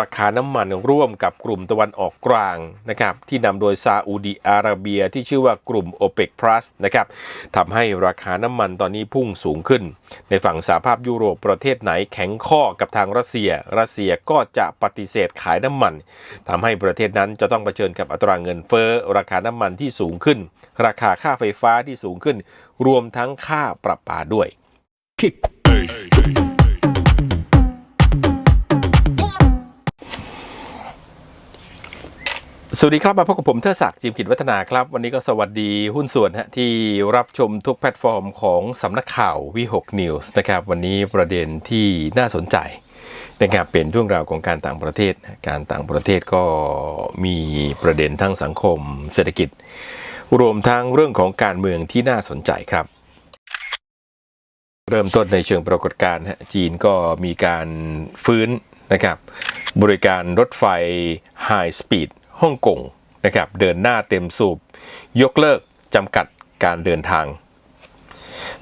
ราคาน้ำมันร่วมกับกลุ่มตะวันออกกลางนะครับที่นำโดยซาอุดีอาระเบียที่ชื่อว่ากลุ่ม OPEC Plus นะครับทำให้ราคาน้ำมันตอนนี้พุ่งสูงขึ้น ในฝั่งสหภาพยุโรปประเทศไหนแข็งข้อกับทางรัสเซีย รัสเซียก็จะปฏิเสธขายน้ำมันทำให้ประเทศนั้นจะต้องเผชิญกับอัตราเงินเฟ้อราคาน้ำมันที่สูงขึ้น ราคาค่าไฟฟ้าที่สูงขึ้น รวมทั้งค่าประปาด้วย Kick. สวัสดีครับ มาพบกับผมเทิดศักดิ์จิมกิจวัฒนาครับ วันนี้ก็สวัสดีหุ้นส่วนฮะที่รับชมทุกแพลตฟอร์มของสำนักข่าววิหกนิวส์นะครับ วันนี้ประเด็นที่น่าสนใจนะครับเป็นเรื่องราวของการต่างประเทศ การต่างประเทศก็มีประเด็นทั้งสังคม เศรษฐกิจ รวมทั้งเรื่องของการเมืองที่น่าสนใจครับ เริ่มต้นในเชิงปรากฏการณ์ฮะจีนก็มีการฟื้นนะครับบริการรถไฟไฮสปีด ฮ่องกงนะครับเดินหน้าเต็มสูบ ยกเลิกจำกัดการเดินทาง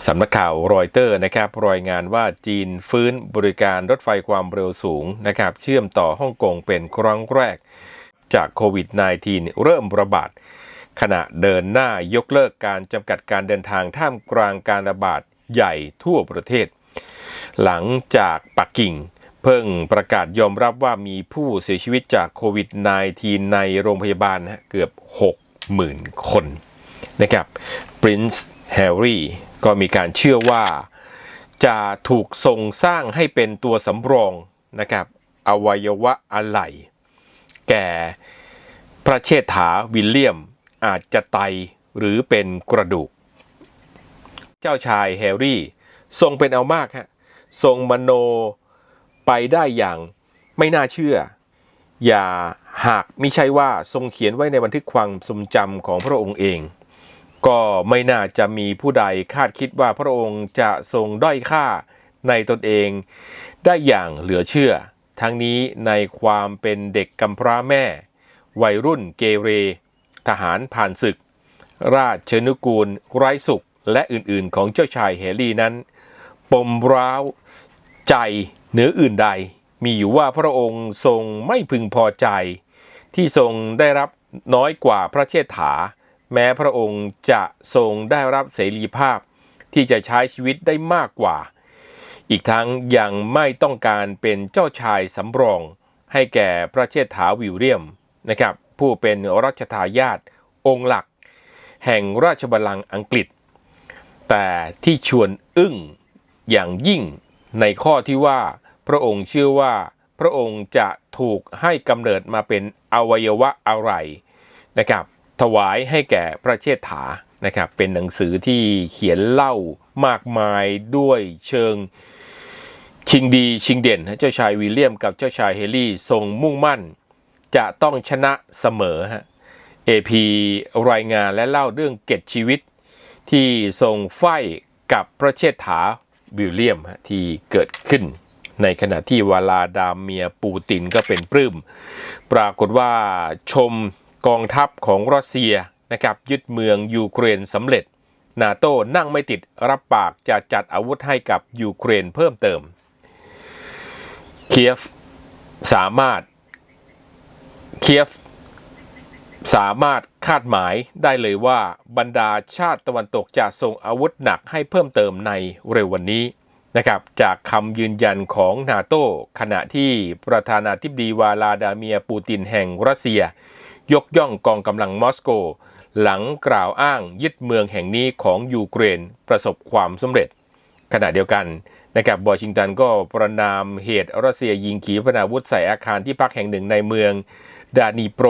สำนักข่าวรอยเตอร์นะครับรายงานว่าจีนฟื้นบริการรถไฟความเร็วสูงนะครับเชื่อมต่อฮ่องกงเป็นครั้งแรก จากโควิด -19 เริ่มระบาด ขณะเดินหน้ายกเลิกการจำกัดการเดินทางท่ามกลางการระบาดใหญ่ทั่วประเทศ หลังจากปักกิ่ง เพิ่งประกาศยอมรับว่ามีผู้เสียชีวิตจากโควิด -19 ในโรงพยาบาลนะเกือบ 60,000 คนนะครับ Prince Harry ก็มีการเชื่อว่าจะถูกทรงสร้างให้เป็นตัวสำรองนะครับอวัยวะอะไหล่แก่พระเชษฐาวิลเลียมอาจจะไตหรือเป็นกระดูก เจ้าชายแฮร์รี่ ทรงเป็นเอามากฮะทรงมโน ไปได้อย่างไม่น่าเชื่อ อย่าหากมิใช่ว่าทรงเขียนไว้ในบันทึกความทรงจำของพระองค์เอง ก็ไม่น่าจะมีผู้ใดคาดคิดว่าพระองค์จะทรงด้อยค่าในตนเองได้อย่างเหลือเชื่อ ทั้งนี้ในความเป็นเด็กกำพร้าแม่ วัยรุ่นเกเร ทหารผ่านศึก ราชนุกูล ไร้สุข และอื่นๆ ของเจ้าชายแฮร์รี่นั้น ปมร้าว ใจ เหนืออื่นใดมีอยู่ว่าพระองค์ทรงไม่พึงพอใจ ที่ทรงได้รับน้อยกว่าพระเชษฐา แม้พระองค์จะทรงได้รับเสรีภาพที่จะใช้ชีวิตได้มากกว่า อีกทั้งยังไม่ต้องการเป็นเจ้าชายสำรอง ให้แก่พระเชษฐาวิลเลียมนะครับผู้เป็นรัชทายาทองค์หลัก แห่งราชบัลลังก์อังกฤษ แต่ที่ชวนอึ้งอย่างยิ่งในข้อที่ว่า พระองค์เชื่อว่าพระองค์จะถูกให้กำเนิดมาเป็นอวัยวะอะไรนะครับ ถวายให้แก่พระเชษฐานะครับ เป็นหนังสือที่เขียนเล่ามากมายด้วยเชิงชิงดีชิงเด่น เจ้าชายวิลเลียมกับเจ้าชายเฮลี่ทรงมุ่งมั่น จะต้องชนะเสมอฮะ AP รายงานและเล่าเรื่องเกร็ดชีวิต ที่ทรงไฟกับพระเชษฐาวิลเลียมที่เกิดขึ้น ในขณะที่วลาดามเมียปูตินก็เป็นปลื้ม ปรากฏว่าชมกองทัพของรัสเซียนะครับยึดเมืองยูเครนสำเร็จ นาโต้นั่งไม่ติดรับปากจะจัดอาวุธให้กับยูเครนเพิ่มเติม เคียฟสามารถ เคียฟสามารถคาดหมายได้เลยว่าบรรดาชาติตะวันตกจะส่งอาวุธหนักให้เพิ่มเติมในเร็ววันนี้ นะครับจากคำยืนยันของนาโต้ขณะที่ประธานาธิบดีวาลาดาเมียปูตินแห่งรัสเซีย ยกย่องกองกำลังมอสโก หลังกล่าวอ้างยึดเมืองแห่งนี้ของยูเครนประสบความสำเร็จ ขณะเดียวกันนะครับวอชิงตันก็ประนามเหตุรัสเซียยิงขีปนาวุธใส่อาคารที่พักแห่งหนึ่งในเมืองดานีโปร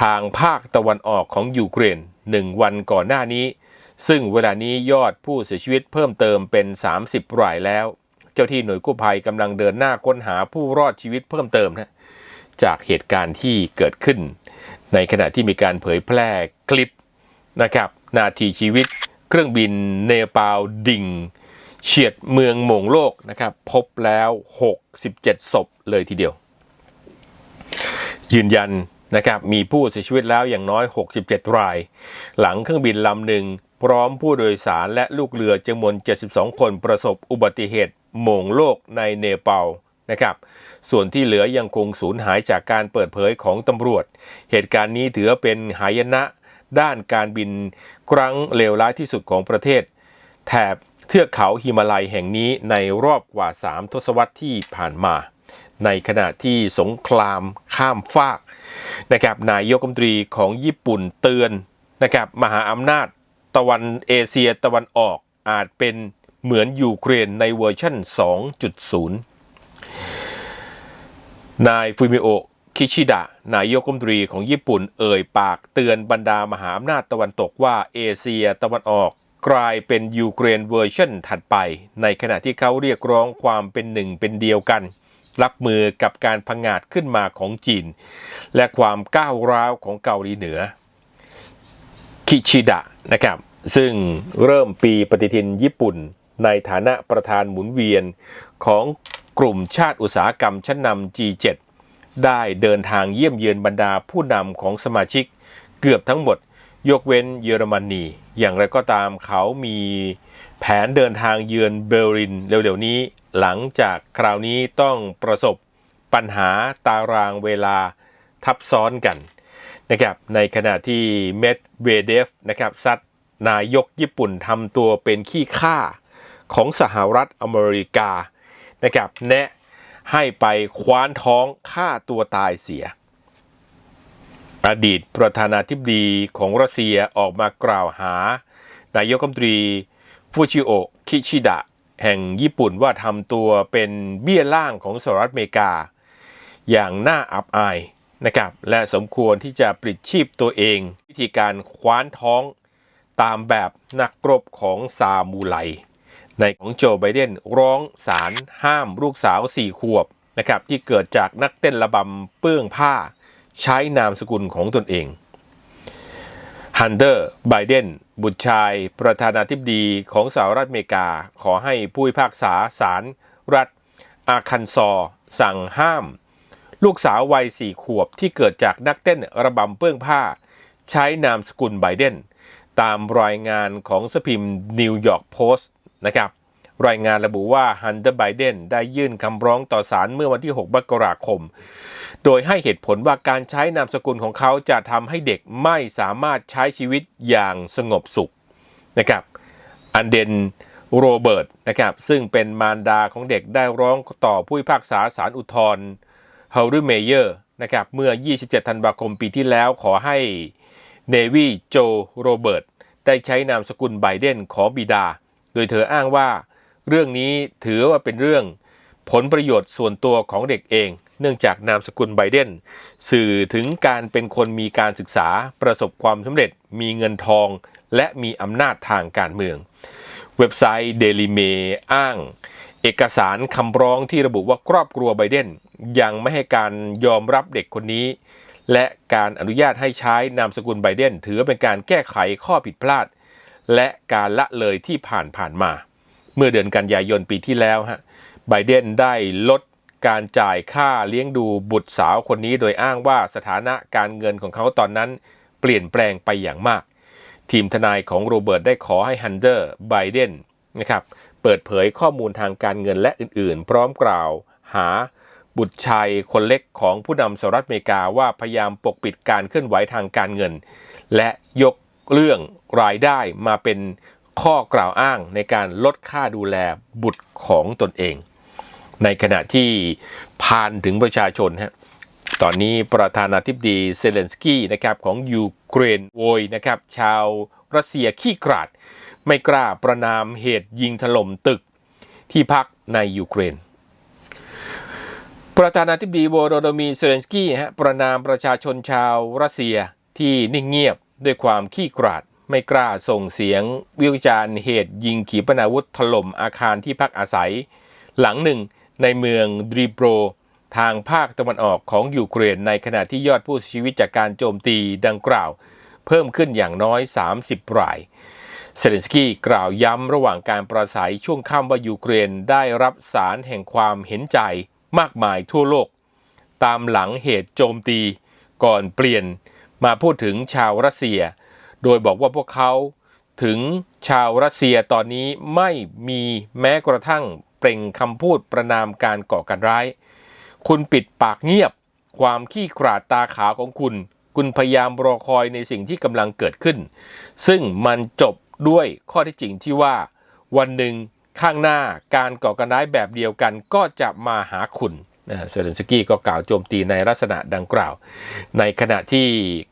ทางภาคตะวันออกของยูเครนหนึ่งวันก่อนหน้านี้ ซึ่งเวลานี้ยอดผู้เสียชีวิตเพิ่มเติมเป็น 30 รายแล้ว เจ้าที่หน่วยกู้ภัยกำลังเดินหน้าค้นหาผู้รอดชีวิตเพิ่มเติมนะจากเหตุการณ์ที่เกิดขึ้น ในขณะที่มีการเผยแพร่คลิปนะครับนาทีชีวิต เครื่องบินเนปาลดิ่งเฉียดเมืองโมงโลกนะครับพบแล้ว 67 ศพเลยทีเดียว ยืนยันนะครับมีผู้เสียชีวิตแล้วอย่างน้อย 67 ราย หลังเครื่องบินลำหนึ่ง พร้อมผู้โดยสารและลูกเรือจำนวน 72 คนประสบอุบัติเหตุโมงโลกในเนปาลนะครับ ส่วนที่เหลือยังคงสูญหายจากการเปิดเผยของตำรวจ เหตุการณ์นี้ถือเป็นหายนะด้านการบินครั้งเลวร้ายที่สุดของประเทศ แถบเทือกเขาฮิมาลัยแห่งนี้ในรอบกว่า 3 ทศวรรษที่ผ่านมา ในขณะที่สงครามข้ามฟากนะครับนายกรัฐมนตรีของญี่ปุ่นเตือนนะครับมหาอำนาจ ตะวันเอเชียตะวันออกอาจเป็นเหมือนยูเครนในเวอร์ชัน2.0 นายฟูมิโอคิชิดะ นายกรัฐมนตรีของญี่ปุ่นเอ่ยปากเตือนบรรดามหาอำนาจตะวันตกว่าเอเชียตะวันออกกลายเป็นยูเครนเวอร์ชันถัดไป ในขณะที่เขาเรียกร้องความเป็นหนึ่งเป็นเดียวกัน รับมือกับการพังงาดขึ้นมาของจีน และความก้าวร้าวของเกาหลีเหนือ คิชิดะนะครับ ซึ่งเริ่มปีปฏิทินญี่ปุ่น ในฐานะประธานหมุนเวียนของกลุ่มชาติอุตสาหกรรมชั้นนำ G7 ได้เดินทางเยี่ยมเยือนบรรดาผู้นำของสมาชิกเกือบทั้งหมด ยกเว้นเยอรมนี อย่างไรก็ตามเขามีแผนเดินทางเยือนเบอร์ลินเร็วๆนี้ หลังจากคราวนี้ต้องประสบปัญหาตารางเวลาทับซ้อนกัน นะครับในขณะที่เมดเวเดฟนะครับซัดนายกญี่ปุ่นทำตัวเป็นขี้ข้าของสหรัฐอเมริกานะครับแนะให้ไปคว้านท้องฆ่าตัวตายเสีย อดีตประธานาธิบดีของรัสเซียออกมากล่าวหา นายกรัฐมนตรีฟูชิโอะคิชิดะ แห่งญี่ปุ่นว่าทำตัวเป็นเบี้ยล่างของสหรัฐอเมริกา อย่างน่าอับอาย นะครับและสมควรที่จะปลิดชีพตัวเอง วิธีการคว้านท้องตามแบบนักรบของซามูไรในของโจไบเดนร้องศาลห้ามลูกสาวสี่ขวบนะครับที่เกิดจากนักเต้นระบำเปื้องผ้า ใช้นามสกุลของตนเองฮันเดอร์ไบเดนบุตรชายประธานาธิบดีของสหรัฐอเมริกา ขอให้ผู้พิพากษาศาลรัฐอาคันซอ สั่งห้าม ลูกสาววัยสี่ขวบที่เกิดจากนักเต้นระบำเปื้องผ้า ใช้นามสกุลไบเดน ตามรายงานของสพิมพ์นิวยอร์กโพสต์นะครับรายงานระบุว่าฮันเดอร์ไบเดนได้ยื่นคำร้องต่อศาลเมื่อวันที่ 6มกราคม โดยให้เหตุผลว่าการใช้นามสกุลของเขาจะทำให้เด็กไม่สามารถใช้ชีวิตอย่างสงบสุขนะครับ อันเดนโรเบิร์ตนะครับซึ่งเป็นมารดาของเด็กได้ร้องต่อผู้พิพากษาศาลอุทธรณ์ เฮาริเมเยอร์นะครับเมื่อ 27 ธันวาคมปีที่แล้วขอให้เนวีโจโรเบิร์ตได้ใช้นามสกุลไบเดนขอบิดา โดยเธออ้างว่า เรื่องนี้ถือว่าเป็นเรื่องผลประโยชน์ส่วนตัวของเด็กเอง เนื่องจากนามสกุลไบเดนสื่อถึงการเป็นคนมีการศึกษาประสบความสำเร็จ มีเงินทอง และมีอำนาจทางการเมือง เว็บไซต์ Daily Mail อ้าง เอกสารคำร้องที่ระบุว่าครอบครัวไบเดน ยังไม่ให้การยอมรับเด็กคนนี้ และการอนุญาตให้ใช้นามสกุลไบเดน ถือเป็นการแก้ไขข้อผิดพลาด และการละเลยที่ผ่านผ่านมา เมื่อเดือนกันยายนปีที่แล้วฮะไบเดนได้ลดการจ่ายค่าเลี้ยงดูบุตรสาวคนนี้โดยอ้างว่าสถานะการเงินของเขาตอนนั้น เปลี่ยนแปลงไปอย่างมาก ทีมทนายของโรเบิร์ตได้ขอให้ฮันเดอร์ไบเดนนะครับเปิดเผยข้อมูลทางการเงินและอื่นๆ พร้อมกล่าวหา บุตรชายคนเล็กของผู้นำสหรัฐอเมริกาว่าพยายามปกปิดการเคลื่อนไหวทางการเงิน และยกเรื่องรายได้มาเป็นข้อกล่าวอ้างในการลดค่าดูแลบุตรของตนเอง ในขณะที่พานถึงประชาชนฮะตอนนี้ประธานาธิบดีเซเลนสกี้นะครับของยูเครนโวยนะครับชาวรัสเซียขี้กราด ไม่กล้าประนามเหตุยิงถล่มตึกที่พักในยูเครน ประธานาธิบดีโวโรโดมีเซเลนสกี้ฮะประนามประชาชนชาวรัสเซียที่นิ่งเงียบด้วยความขี้กราด ไม่กล้าส่งเสียง วิจารณ์เหตุยิงขีปนาวุธถล่มอาคารที่พักอาศัย หลังหนึ่งในเมืองดรีโปร ทางภาคตะวันออกของยูเครนในขณะที่ยอดผู้เสียชีวิตจากการโจมตีดังกล่าว เพิ่มขึ้นอย่างน้อย 30 รายเซเลนสกี้กล่าวย้ำระหว่างการประสัยช่วงค่ำว่ายูเครนได้รับสารแห่งความเห็นใจ มากมายทั่วโลก ตามหลังเหตุโจมตีก่อนเปลี่ยนมาพูดถึงชาวรัสเซีย โดยบอกว่าพวกเขาถึงชาวรัสเซียตอนนี้ไม่มีแม้กระทั่งเปล่งคำพูดประนามการก่อการร้าย คุณปิดปากเงียบ ความขี้กราดตาขาวของคุณ คุณพยายามรอคอยในสิ่งที่กำลังเกิดขึ้น ซึ่งมันจบด้วยข้อที่จริงที่ว่า วันหนึ่ง ข้างหน้าการก่อการร้ายแบบเดียวกันก็จะมาหาคุณนะเซเลนสกี้ก็กล่าวโจมตีในลักษณะดังกล่าว ในขณะที่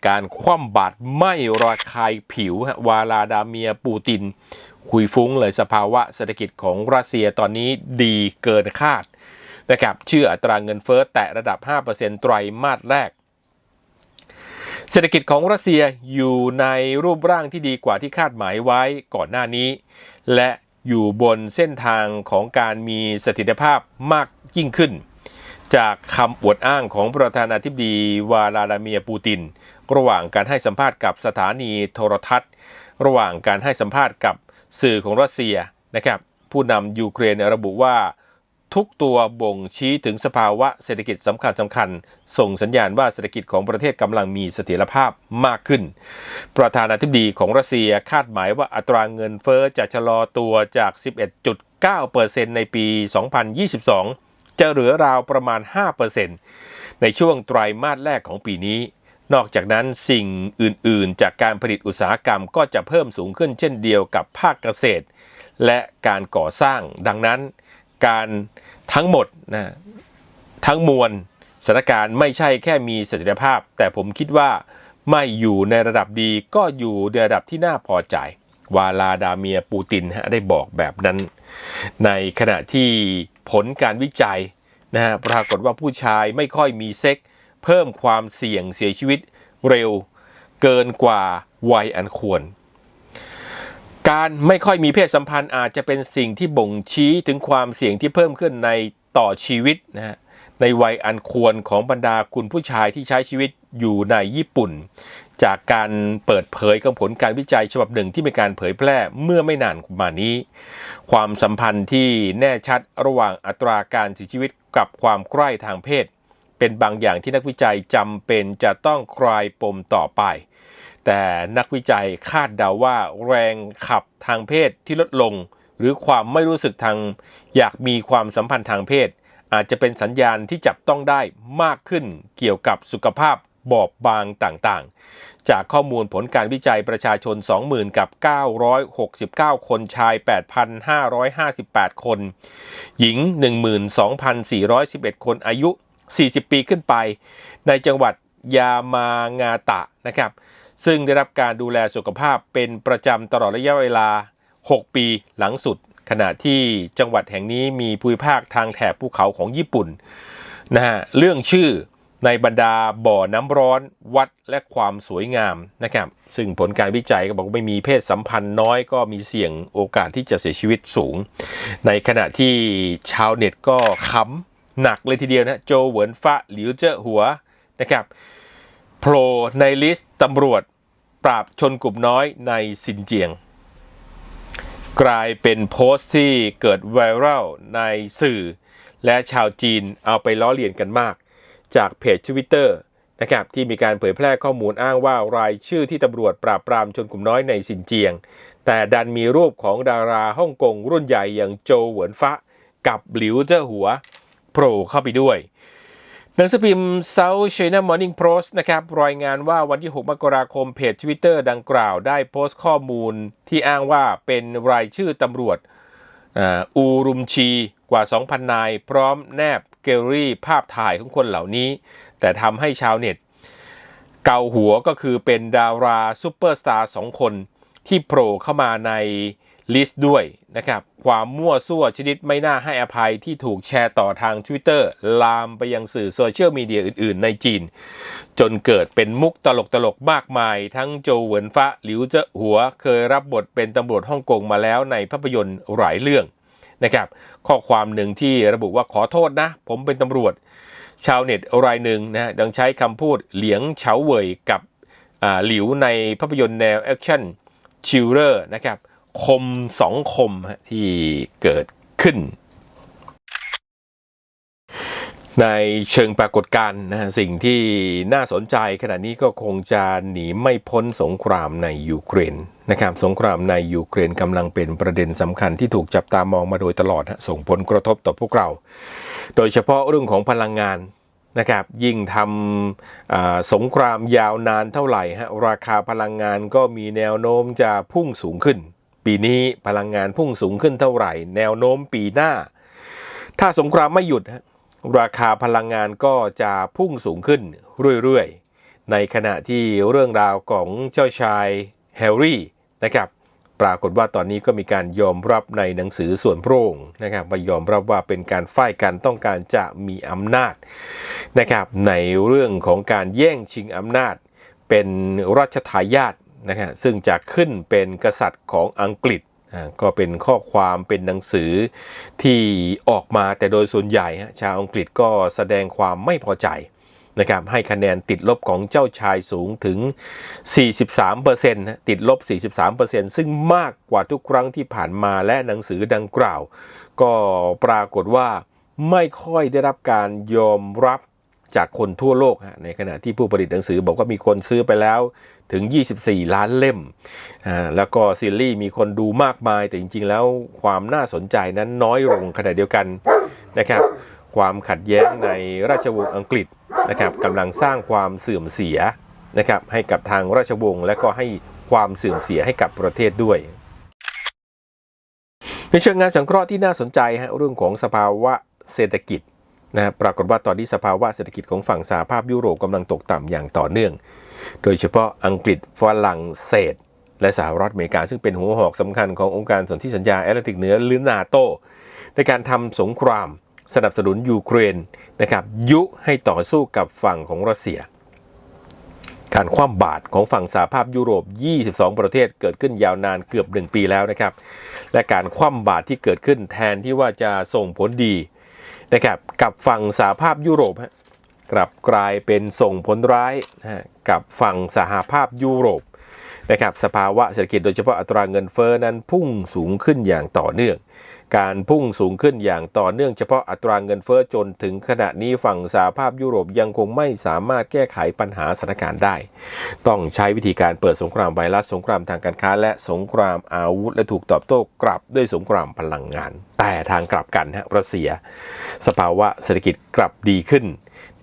การคว่ำบาตรไม่ระคายผิววาลาดาเมียปูติน คุยฟุ้งเลยสภาวะเศรษฐกิจของรัสเซียตอนนี้ดีเกินคาดนะครับเชื่ออัตราเงินเฟ้อแตะระดับ 5%ไตรมาสแรก เศรษฐกิจของรัสเซียอยู่ในรูปร่างที่ดีกว่าที่คาดหมายไว้ก่อนหน้านี้ และ อยู่บนเส้นทางของการมีเสถียรภาพมากยิ่งขึ้น จากคำอวดอ้างของประธานาธิบดีวลาลาเมียปูติน ระหว่างการให้สัมภาษณ์กับสถานีโทรทัศน์ ระหว่างการให้สัมภาษณ์กับสื่อของรัสเซียนะครับผู้นำยูเครนระบุว่า ทุกตัวบ่งชี้ถึงสภาวะเศรษฐกิจสำคัญสำคัญ ส่งสัญญาณว่าเศรษฐกิจของประเทศกำลังมีเสถียรภาพมากขึ้น ประธานาธิบดีของรัสเซียคาดหมายว่าอัตราเงินเฟอ้อจะชะลอตัวจาก 11.9%ในปี 2022 จะเหลือราวประมาณ 5%ในช่วงไตรมาสแรกของปีนี้ นอกจากนั้นสิ่งอื่น ๆ จากการผลิตอุตสาหกรรมก็จะเพิ่มสูงขึ้นเช่นเดียวกับภาคเกษตร และการก่อสร้างดังนั้น การทั้งหมดนะทั้งมวลสถานการณ์ไม่ใช่แค่มีเสถียรภาพ แต่ผมคิดว่าไม่อยู่ในระดับดีก็อยู่ในระดับที่น่าพอใจ วาลาดาเมียปูตินฮะได้บอกแบบนั้น ในขณะที่ผลการวิจัยนะฮะปรากฏว่าผู้ชายไม่ค่อยมีเซ็ก เพิ่มความเสี่ยงเสียชีวิตเร็ว เกินกว่าวัยอันควร การไม่ค่อยมีเพศสัมพันธ์อาจจะเป็นสิ่งที่บ่งชี้ถึงความเสี่ยงที่เพิ่มขึ้นในต่อชีวิตนะฮะในวัยอันควรของบรรดาคุณผู้ชายที่ใช้ชีวิตอยู่ในญี่ปุ่น จากการเปิดเผยของผลการวิจัยฉบับหนึ่งที่มีการเผยแพร่เมื่อไม่นานมานี้ ความสัมพันธ์ที่แน่ชัดระหว่างอัตราการเสียชีวิตกับความใกล้ทางเพศ เป็นบางอย่างที่นักวิจัยจำเป็นจะต้องคลายปมต่อไป แต่นักวิจัยคาดเดาว่าแรงขับทางเพศที่ลดลง หรือความไม่รู้สึกทางอยากมีความสัมพันธ์ทางเพศ อาจจะเป็นสัญญาณที่จับต้องได้มากขึ้นเกี่ยวกับสุขภาพบอบบางต่างๆ จากข้อมูลผลการวิจัยประชาชน 20,000 กับ 969 คนชาย 8,558 คน หญิง 12,411 คนอายุ 40 ปีขึ้นไป ในจังหวัดยามางาตะนะครับ ซึ่งได้รับการดูแลสุขภาพเป็นประจำตลอดระยะเวลา 6 ปีหลังสุด ขณะที่จังหวัดแห่งนี้มีภูมิภาคทางแถบภูเขาของญี่ปุ่นนะฮะเรื่องชื่อในบรรดาบ่อน้ำร้อนวัดและความสวยงามนะครับซึ่งผลการวิจัยก็บอกว่าไม่มีเพศสัมพันธ์น้อยก็มีเสี่ยงโอกาสที่จะเสียชีวิตสูง ในขณะที่ชาวเน็ตก็ขำหนักเลยทีเดียวนะโจเหวินฟ้าหลิวเจ้อหัวนะครับ โผล่ในลิสต์ตำรวจปราบชนกลุ่มน้อยในซินเจียง กลายเป็นโพสต์ที่เกิดไวรัลในสื่อ และชาวจีนเอาไปล้อเลียนกันมาก จากเพจทวิตเตอร์นะครับที่มีการเผยแพร่ข้อมูลอ้างว่ารายชื่อที่ตำรวจปราบปรามชนกลุ่มน้อยในซินเจียง แต่ดันมีรูปของดาราฮ่องกงรุ่นใหญ่อย่างโจเหวินฟ้ากับหลิวเจ้อหัวโผล่เข้าไปด้วย หนังสือพิมพ์ South China Morning Post นะครับรายงานว่าวันที่ 6 มกราคมเพจ Twitter ดังกล่าวได้โพสต์ข้อมูลที่อ้างว่าเป็นรายชื่อตำรวจอูรุมชีกว่า 2,000 นาย พร้อมแนบเกลลี่ภาพถ่ายของคนเหล่านี้ แต่ทำให้ชาวเน็ต เกาหัวก็คือเป็นดาราซูเปอร์สตาร์สองคนที่โผล่เข้ามาในลิสต์ด้วย นะครับความมั่วซั่วชนิดไม่น่าให้อภัยที่ถูกแชร์ต่อทาง Twitter ลามไปยังสื่อโซเชียลมีเดียอื่น ๆ ในจีน จนเกิดเป็นมุกตลกๆมากมาย ทั้งโจเหวินฟ้าหลิวเจ้อหัวเคยรับบทเป็นตำรวจฮ่องกงมาแล้วในภาพยนตร์หลายเรื่องนะครับข้อความหนึ่งที่ระบุว่าขอโทษนะ ผมเป็นตำรวจ ชาวเน็ตรายหนึ่งนะฮะยังใช้คำพูดเหลียงเฉาเหวยกับหลิวในภาพยนตร์แนวแอคชั่นชิลเลอร์นะครับ คมสองคมที่เกิดขึ้น ในเชิงปรากฏการณ์นะฮะสิ่งที่น่าสนใจขณะนี้ก็คงจะหนีไม่พ้นสงครามในยูเครนนะครับสงครามในยูเครนกำลังเป็นประเด็นสำคัญที่ถูกจับตามองมาโดยตลอดฮะส่งผลกระทบต่อพวกเรา โดยเฉพาะเรื่องของพลังงานนะครับยิ่งทำสงครามยาวนานเท่าไหร่ฮะราคาพลังงานก็มีแนวโน้มจะพุ่งสูงขึ้น ปีนี้พลังงานพุ่งสูงขึ้นเท่าไหร่ แนวโน้มปีหน้า ถ้าสงครามไม่หยุด ราคาพลังงานก็จะพุ่งสูงขึ้นเรื่อยๆ ในขณะที่เรื่องราวของเจ้าชายแฮร์รี่นะครับปรากฏว่าตอนนี้ก็มีการยอมรับในหนังสือส่วนพระองค์นะครับมายอมรับว่าเป็นการฝ่ายกันต้องการจะมีอำนาจนะครับในเรื่องของการแย่งชิงอำนาจ เป็นรัชทายาท นะฮะซึ่งจะขึ้นเป็นกษัตริย์ของอังกฤษก็เป็นข้อความเป็นหนังสือที่ออกมาแต่โดยส่วนใหญ่ชาวอังกฤษก็แสดงความไม่พอใจนะครับให้คะแนนติดลบของเจ้าชายสูงถึง 43%นะติดลบ 43%ซึ่งมากกว่าทุกครั้งที่ผ่านมาและหนังสือดังกล่าว ก็ปรากฏว่าไม่ค่อยได้รับการยอมรับ จากคนทั่วโลกฮะในขณะที่ผู้ผลิตหนังสือบอกว่ามีคนซื้อไปแล้วถึง 24 ล้านเล่ม แล้วก็ซีรีส์มีคนดูมากมาย แต่จริง ๆ แล้วความน่าสนใจนั้นน้อยลงขณะเดียวกันนะครับ ความขัดแย้งในราชวงศ์อังกฤษนะครับกำลังสร้างความเสื่อมเสียนะครับให้กับทางราชวงศ์และก็ให้ความเสื่อมเสียให้กับประเทศด้วยในเชิงงานสังเคราะห์ที่น่าสนใจฮะเรื่องของสภาวะเศรษฐกิจ นะปรากฏว่าตอนนี้สภาวะเศรษฐกิจของฝั่งสหภาพยุโรปกำลังตกต่ำอย่างต่อเนื่อง โดยเฉพาะอังกฤษฝรั่งเศส และสหรัฐอเมริกา ซึ่งเป็นหัวหอกสำคัญขององค์การสนธิสัญญาแอตแลนติกเหนือหรือนาโตในการทำสงครามสนับสนุนยูเครนนะครับยุให้ต่อสู้กับฝั่งของรัสเซีย การคว่ำบาตรของฝั่งสหภาพยุโรป 22 ประเทศเกิดขึ้นยาวนานเกือบ 1 ปีแล้วนะครับ และการคว่ำบาตรที่เกิดขึ้นแทนที่ว่าจะส่งผลดี นะครับกับฝั่งสหภาพยุโรปฮะกลับกลายเป็นส่งผลร้ายนะฮะกับฝั่งสหภาพยุโรปนะครับสภาวะเศรษฐกิจโดยเฉพาะอัตราเงินเฟ้อนั้นพุ่งสูงขึ้นอย่างต่อเนื่อง การพุ่งสูงขึ้นอย่างต่อเนื่องเฉพาะอัตราเงินเฟ้อจนถึงขณะนี้ฝั่งสหภาพยุโรปยังคงไม่สามารถแก้ไขปัญหาสถานการณ์ได้ ต้องใช้วิธีการเปิดสงครามไวรัสสงครามทางการค้า และสงครามอาวุธ และถูกตอบโต้กลับด้วยสงครามพลังงาน แต่ทางกลับกันฮะรัสเซีย สภาวะเศรษฐกิจกลับดีขึ้น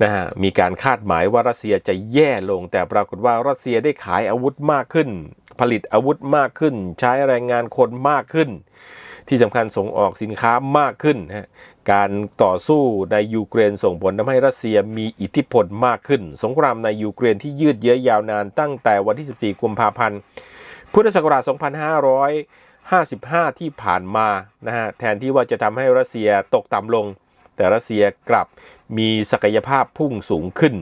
นะฮะมีการคาดหมายว่ารัสเซียจะแย่ลง แต่ปรากฏว่ารัสเซียได้ขายอาวุธมากขึ้น ผลิตอาวุธมากขึ้น ใช้แรงงานคนมากขึ้น ที่สำคัญส่งออกสินค้ามากขึ้นฮะการต่อสู้ในยูเครนส่งผลทำให้รัสเซียมีอิทธิพลมากขึ้น สงครามในยูเครนที่ยืดเยื้อยาวนานตั้งแต่วันที่ 14 กุมภาพันธ์ พุทธศักราช 2555 ที่ผ่านมานะฮะแทนที่ว่าจะทำให้รัสเซียตกต่ำลง แต่รัสเซียกลับมีศักยภาพพุ่งสูงขึ้น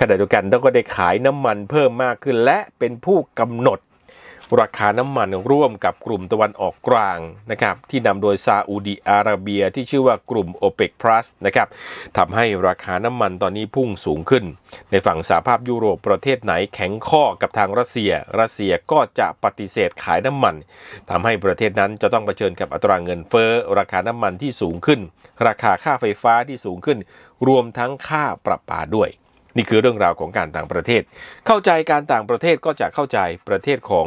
ขณะเดียวกันแล้วก็ได้ขายน้ำมันเพิ่มมากขึ้น และเป็นผู้กำหนด ราคาน้ำมันร่วมกับกลุ่มตะวันออกกลางนะครับที่นำโดยซาอุดีอาระเบียที่ชื่อว่ากลุ่ม OPEC Plus นะครับทำให้ราคาน้ำมันตอนนี้พุ่งสูงขึ้น ในฝั่งสหภาพยุโรปประเทศไหนแข็งข้อกับทางรัสเซีย รัสเซียก็จะปฏิเสธขายน้ำมันทำให้ประเทศนั้นจะต้องเผชิญกับอัตราเงินเฟ้อราคาน้ำมันที่สูงขึ้น ราคาค่าไฟฟ้าที่สูงขึ้น รวมทั้งค่าประปาด้วยนี่คือเรื่องราวของการต่างประเทศ เข้าใจการต่างประเทศก็จะเข้าใจประเทศของ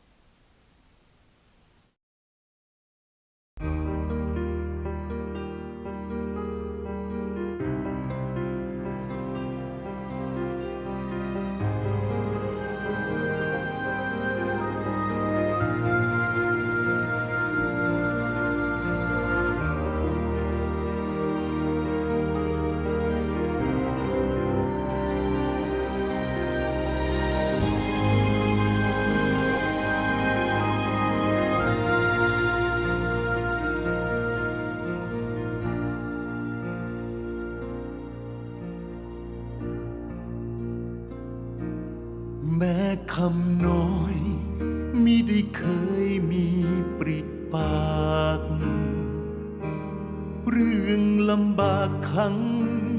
เรื่องลำบากขัง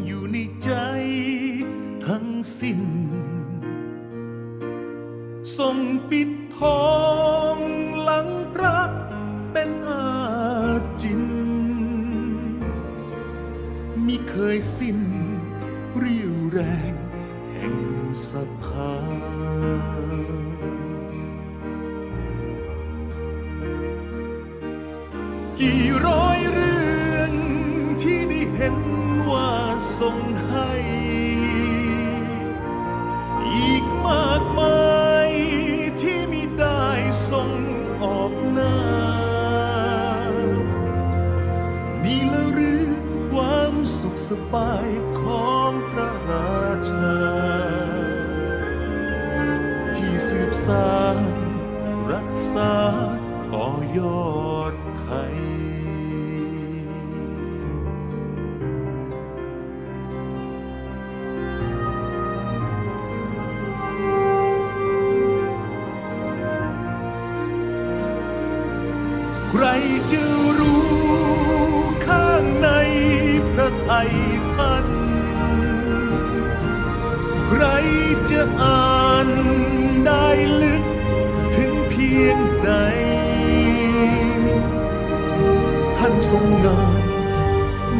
อยู่ในใจทั้งสิ้นทรงปิดทองหลังพระเป็นอาจินมิเคยสิ้นเรี่ยวแรง ทรงให้ อีกมากมายที่มิได้ทรงออกหน้า นี่ละหรือความสุขสบายของพระราชา ที่สืบสานรักษาต่อยอด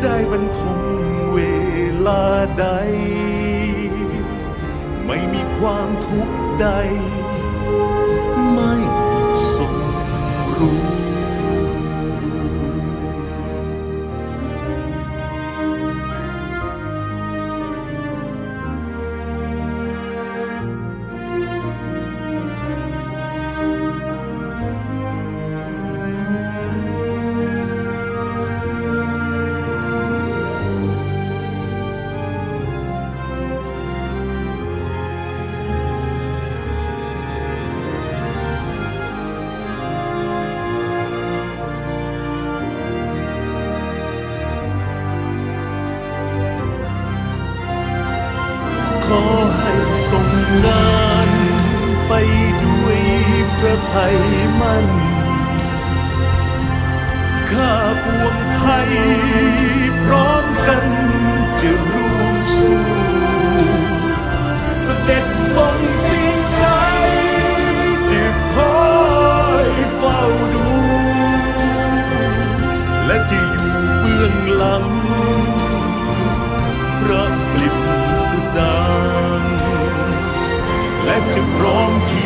ได้บรรทมเวลาใด ไม่มีความทุกข์ใด ไม่ทรงรู้ ส่งงานไปด้วยพระไทยมั่น ข้าปวงไทยพร้อมกันจะร่วมสู้เสด็จทรงสิ่งใดจะคอยเฝ้าดู และจะอยู่เบื้องหลัง พระปลิบสดา งแล